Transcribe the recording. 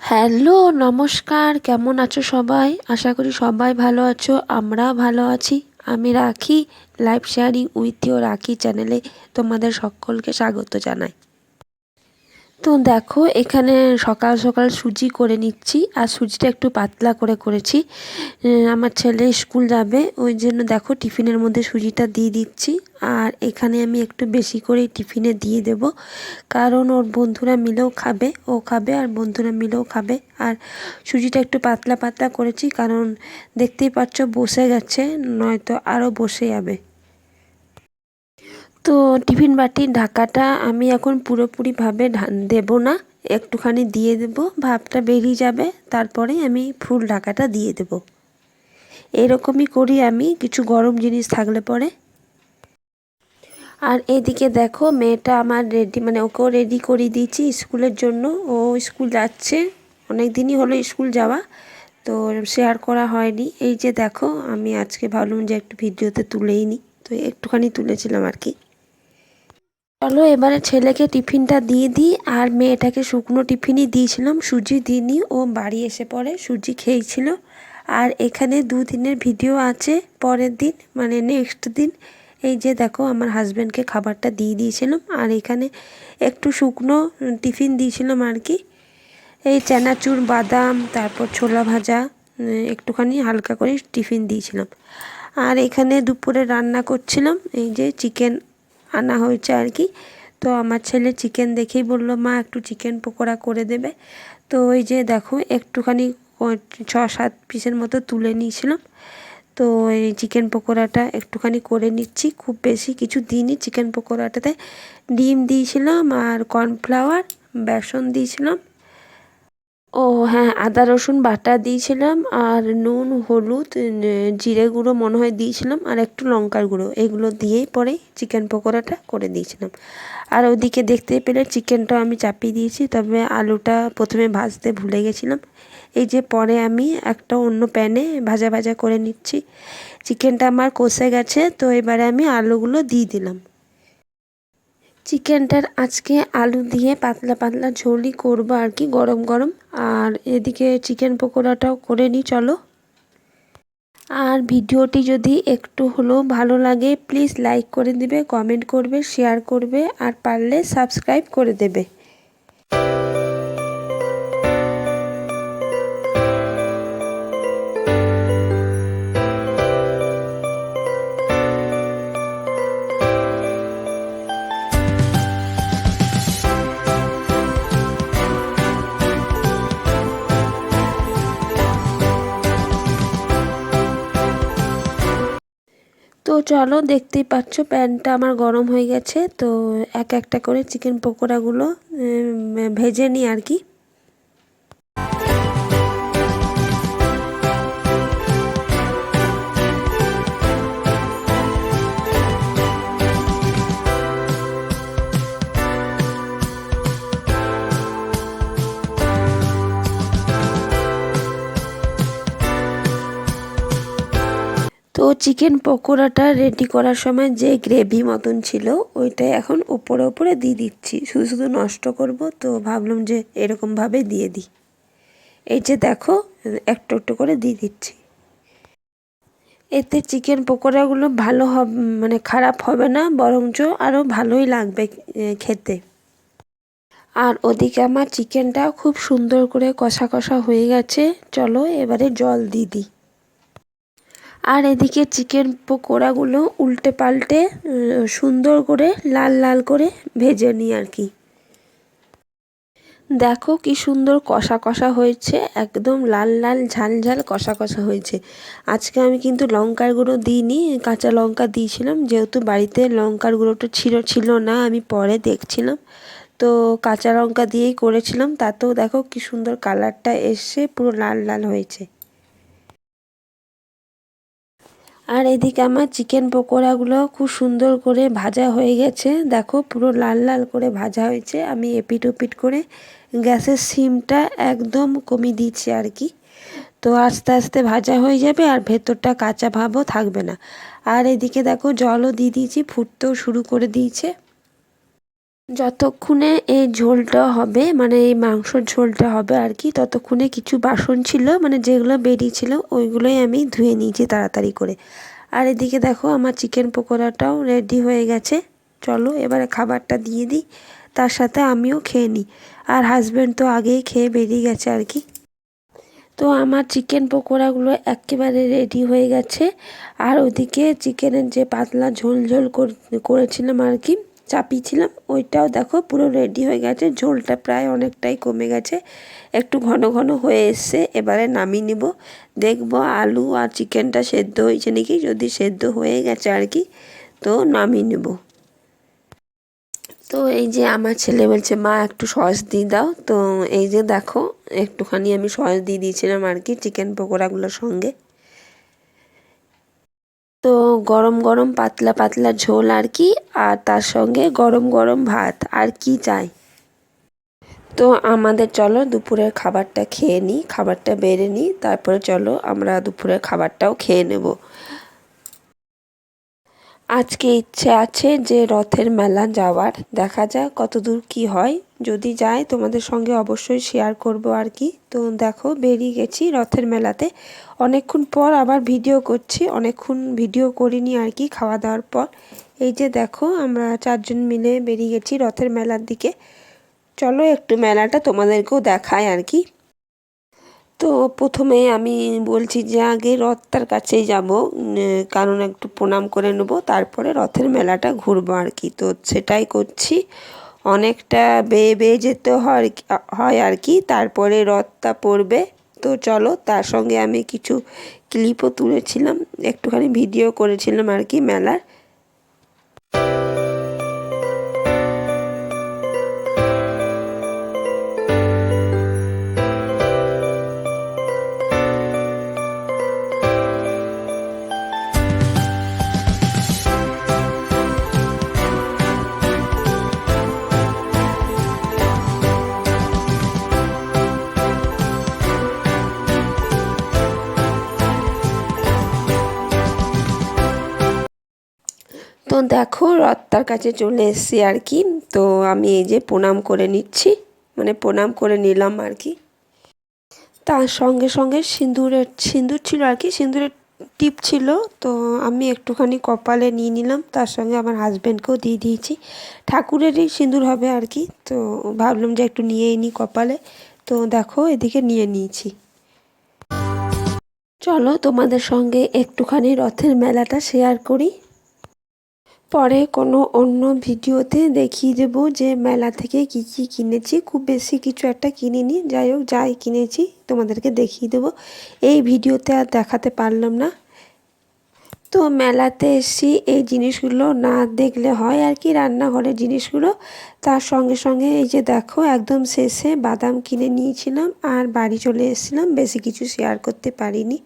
Hello, নমস্কার। কেমন আছো সবাই? আশা করি সবাই ভালো আছো আমরা ভালো আছি। আমি রাখি লাইভ শেয়ারিং উইথ ইউ রাখি চ্যানেলে তোমাদের সকলকে স্বাগত জানাই। তো দেখো, এখানে সকাল সকাল সুজি করে নিচ্ছি, আর সুজিটা একটু পাতলা করে করেছি। আমার ছেলে স্কুল যাবে, ওই জন্য দেখো টিফিনের মধ্যে সুজিটা দিয়ে দিচ্ছি, আর এখানে আমি একটু বেশি করে টিফিনে দিয়ে দেব, কারণ ওর বন্ধুরা মিলেও খাবে, ও খাবে আর বন্ধুরা মিলেও খাবে। আর সুজিটা একটু পাতলা পাতলা করেছি, কারণ দেখতেই পাচ্ছ বসে গেছে, নয়তো আরও বসে যাবে। তো টিফিন বাটির ঢাকাটা আমি এখন পুরোপুরিভাবে দেব না। একটুখানি দিয়ে দেব, ভাবটা বেরিয়ে যাবে, তারপরে আমি ফুল ঢাকাটা দিয়ে দেব। এরকমই করি আমি, কিছু গরম জিনিস থাকলে পরে। আর এদিকে দেখো, মেয়েটা আমার রেডি মানে ওকেও রেডি করে দিয়েছি স্কুলের জন্য। ও স্কুল যাচ্ছে, অনেক দিনই হলো স্কুল যাওয়া, তো শেয়ার করা হয়নি। এই যে দেখো, আমি আজকে ভাবলাম যে একটু ভিডিওতে তুলেই নিই তো একটুখানি তুলেছিলাম আর কি। চলো, এবারে ছেলেকে টিফিনটা দিয়ে দিই আর মেয়েটাকে শুকনো টিফিনই দিয়েছিলাম। সুজি দিইনি, ও বাড়ি এসে পরে সুজি খেয়েছিল। আর এখানে দু দিনের ভিডিও আছে, পরের দিন মানে নেক্সট দিন। এই যে দেখো, আমার হাজব্যান্ডকে খাবারটা দিয়ে দিয়েছিলাম আর এখানে একটু শুকনো টিফিন দিয়েছিলাম আর কি। এই চানাচুর, বাদাম, তারপর ছোলা ভাজা একটুখানি হালকা করে টিফিন দিয়েছিলাম। আর এখানে দুপুরে রান্না করছিলাম, এই যে চিকেন আনা হয়েছে আর কি। তো আমার ছেলে চিকেন দেখেই বলল, মা, একটু চিকেন পকোড়া করে দেবে। তো ওই যে দেখো, একটুখানি ছ সাত পিসের মতো তুলে নিয়েছিলাম। তো এই চিকেন পকোড়াটা একটুখানি করে নিচ্ছি। খুব বেশি কিছু দিইনি চিকেন পকোড়াটাতে। ডিম দিয়েছিলাম আর কর্নফ্লাওয়ার বেসন দিয়েছিলাম। ও হ্যাঁ আদা, রসুন বাটা দিয়েছিলাম আর নুন, হলুদ জিরে গুঁড়ো মনে হয় দিয়েছিলাম আর একটু লঙ্কার গুঁড়ো। এগুলো দিয়েই পরে চিকেন পকোড়াটা করে দিয়েছিলাম। আর ওদিকে দেখতে পেলে চিকেনটাও আমি চাপিয়ে দিয়েছি, তবে আলুটা প্রথমে ভাজতে ভুলে গেছিলাম। এই যে পরে আমি একটা অন্য প্যানে ভাজা ভাজা করে নিচ্ছি। চিকেনটা আমার কষে গেছে, তো এবারে আমি আলুগুলো দিয়ে দিলাম। চিকেনটার আজকে আলু দিয়ে পাতলা পাতলা ঝোলই করব আর কি, গরম গরম। আর এদিকে চিকেন পকোড়াটাও করে নিই, চলো। আর ভিডিওটি যদি একটু হলেও ভালো লাগে, প্লিজ লাইক করে দেবে, কমেন্ট করবে, শেয়ার করবে, আর পারলে সাবস্ক্রাইব করে দেবে। চলো, দেখতেই পাচ্ছ, প্যানটা আমার গরম হয়ে গেছে, তো এক একটা করে চিকেন পকোড়াগুলো ভেজে নিই আর কি। চিকেন পকোড়াটা রেডি করার সময় যে গ্রেভি মতন ছিল ওইটাই এখন উপরে উপরে দিয়ে দিচ্ছি। শুধু শুধু নষ্ট করব, তো ভাবলাম যে এরকমভাবে দিয়ে দিই। এই যে দেখো, একটু একটু করে দিয়ে দিচ্ছি। এতে চিকেন পকোড়াগুলো ভালো হবে মানে খারাপ হবে না, বরঞ্চ আরও ভালোই লাগবে খেতে। আর ওদিকে আমার চিকেনটা খুব সুন্দর করে কষা কষা হয়ে গেছে। চলো এবারে জল দিয়ে দিই। আর এদিকে চিকেন পকোড়াগুলো উল্টে পাল্টে সুন্দর করে লাল লাল করে ভেজে নিই আর কি। দেখো কি সুন্দর কষা কষা হয়েছে, একদম লাল লাল ঝাল ঝাল কষা কষা হয়েছে। আজকে আমি কিন্তু লঙ্কার গুঁড়ো দিইনি, কাঁচা লঙ্কা দিয়েছিলাম, যেহেতু বাড়িতে লঙ্কার গুঁড়োটা ছিল ছিল না, আমি পরে দেখছিলাম। তো কাঁচা লঙ্কা দিয়েই করেছিলাম, তাতেও দেখো কি সুন্দর কালারটা এসে পুরো লাল লাল হয়েছে। আর এদিকে আমার চিকেন পকোড়াগুলো খুব সুন্দর করে ভাজা হয়ে গেছে। দেখো পুরো লাল লাল করে ভাজা হয়েছে। আমি এপিট ওপিট করে গ্যাসের সিমটা একদম কমিয়ে দিচ্ছি আর কি। তো আস্তে আস্তে ভাজা হয়ে যাবে আর ভেতরটা কাঁচা ভাবও থাকবে না। আর এদিকে দেখো জলও দিয়ে দিয়েছি, ফুটতেও শুরু করে দিয়েছে। যতক্ষণে এই ঝোলটা হবে মানে এই মাংসর ঝোলটা হবে আর কি, ততক্ষণে কিছু বাসন ছিল মানে যেগুলো বেরিয়েছিল ওইগুলোই আমি ধুয়ে নিয়েছি তাড়াতাড়ি করে। আর এদিকে দেখো আমার চিকেন পকোড়াটাও রেডি হয়ে গেছে। চলো এবারে খাবারটা দিয়ে দিই, তার সাথে আমিও খেয়ে নিই। আর হাজব্যান্ড তো আগেই খেয়ে বেরিয়ে গেছে আর কি। তো আমার চিকেন পকোড়াগুলো একেবারে রেডি হয়ে গেছে। আর ওদিকে চিকেনের যে পাতলা ঝোল ঝোল করেছিলাম আর কি চাপিয়েছিলাম, ওইটাও দেখো পুরো রেডি হয়ে গেছে, ঝোলটা প্রায় অনেকটাই কমে গেছে। একটু ঘন ঘন হয়ে এসছে, এবারে নামিয়ে নিব। দেখব আলু আর চিকেনটা সেদ্ধ হয়েছে নাকি, যদি সেদ্ধ হয়ে গেছে আর কি, তো নামিয়ে নেব। তো এই যে আমার ছেলে বলছে, মা, একটু সস দিয়ে দাও। তো এই যে দেখো, একটুখানি আমি সস দিয়ে দিয়েছিলাম আর কি চিকেন পকোড়াগুলোর সঙ্গে। তো গরম গরম পাতলা পাতলা ঝোল আর কি, আর তার সঙ্গে গরম গরম ভাত, আর কি চাই? তো আমাদের চলো দুপুরের খাবারটা খেয়ে নিই, খাবারটা বেড়ে নিই, তারপরে চলো আমরা দুপুরের খাবারটাও খেয়ে নেব। আজকে ইচ্ছে আছে যে রথের মেলা যাওয়ার। দেখা যাক কত দূর কী হয়। যদি যাই, তোমাদের সঙ্গে অবশ্যই শেয়ার করব আর কি। তো দেখো, বেরিয়ে গেছি রথের মেলাতে। অনেকক্ষণ পর আবার ভিডিও করছি, অনেকক্ষণ ভিডিও করিনি আর কি খাওয়া দাওয়ার পর। এই যে দেখো, আমরা চারজন মিলে বেরিয়ে গেছি রথের মেলার দিকে। চলো একটু মেলাটা তোমাদেরকেও দেখায় আর কি। তো প্রথমে আমি বলছি যে আগে রথটার কাছেই যাব কারণ একটু প্রণাম করে নেব, তারপরে রথের মেলাটা ঘুরবো আর কি। তো সেটাই করছি। অনেকটা বেয়ে বেয়ে যেতে হয় হয় আর কি, তারপরে রথটা পড়বে। তো চলো, তার সঙ্গে আমি কিছু ক্লিপও তুলেছিলাম, একটুখানি ভিডিও করেছিলাম আর কি মেলার। তো দেখো, রত্তার কাছে চলে এসছি আর কি। তো আমি এই যে প্রণাম করে নিচ্ছি মানে প্রণাম করে নিলাম আর কি। তার সঙ্গে সঙ্গে সিঁদুরের, সিঁদুর ছিল আর কি, সিঁদুরের টিপ ছিল। তো আমি একটুখানি কপালে নিয়ে নিলাম, তার সঙ্গে আমার হাজব্যান্ডকেও দিয়ে দিয়েছি। ঠাকুরেরই সিঁদুর হবে আর কি, তো ভাবলাম যে একটু নিয়েই নিই কপালে। তো দেখো, এদিকে নিয়ে নিয়েছি। চলো তোমাদের সঙ্গে একটুখানি রথের মেলাটা শেয়ার করি। পরে কোনো অন্য ভিডিওতে দেখিয়ে দেবো যে মেলা থেকে কি কি কিনেছি। খুব বেশি কিছু একটা কিনিনি। যাই হোক, যাই কিনেছি, তোমাদেরকে দেখিয়ে দেবো। এই ভিডিওতে আর দেখাতে পারলাম না। তো মেলাতে এসছি এই জিনিসগুলো না দেখলে হয় আর কি, রান্নাঘরের জিনিসগুলো। তার সঙ্গে সঙ্গে এই যে দেখো, একদম শেষে বাদাম কিনে নিয়েছিলাম আর বাড়ি চলে এসেছিলাম। বেশি কিছু শেয়ার করতে পারিনি।